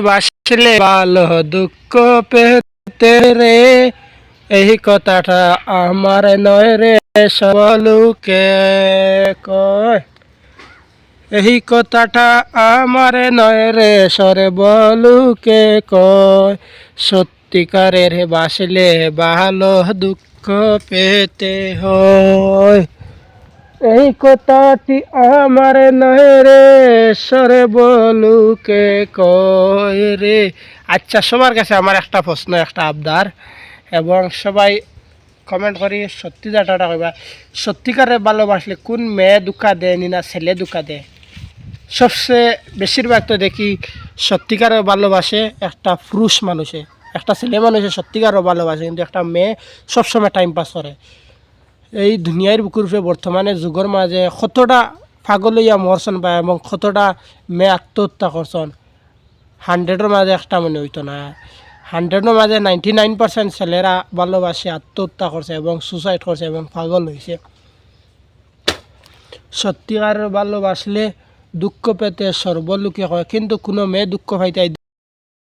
বাসলে ভালো দুঃখ পেতে রে। এই কথাটা আমার নয় রে, সবলুকে কয়। এই কথাটা আমার নয় রে সরে বলুকে কয়। সত্যিকারের বাসলে ভালো দুঃখ পেতে হয়। এই কথাটি আমার নয় রে সরে বলুকে কয় রে। আচ্ছা সবার কাছে আমার একটা প্রশ্ন, একটা আবদার, এবং সবাই কমেন্ট করি সত্যি ডাটাটা কইবা। সত্যিকারে ভালোবাসলে কোন মেয়ে দুঃখা দেয় নি না ছেলে দুঃখা দেয়? সবচেয়ে বেশিরভাগ তো দেখি সত্যিকারে ভালোবাসে একটা পুরুষ মানুষে, একটা ছেলে মানুষে সত্যিকারও ভালোবাসে, কিন্তু একটা মেয়ে সবসময় টাইম পাস করে। এই দুনিয়ার বুকুরূপে বর্তমানে যুগর মাঝে কতটা পাগলইয়া মরছন বা এবং কতটা মেয়ে আত্মহত্যা করছন হান্ড্রেডের মাঝে একটা মনে হইতো না হান্ড্রেডের মাঝে নাইনটি নাইন পার্সেন্ট ছেলেরা ভালোবাসে আত্মহত্যা করছে এবং সুসাইড করছে এবং পাগল হয়েছে সত্যিকার ভালোবাসলে দুঃখ পেতে সর্বলোকে হয় কিন্তু কোনো মেয়ে দুঃখ পাইতে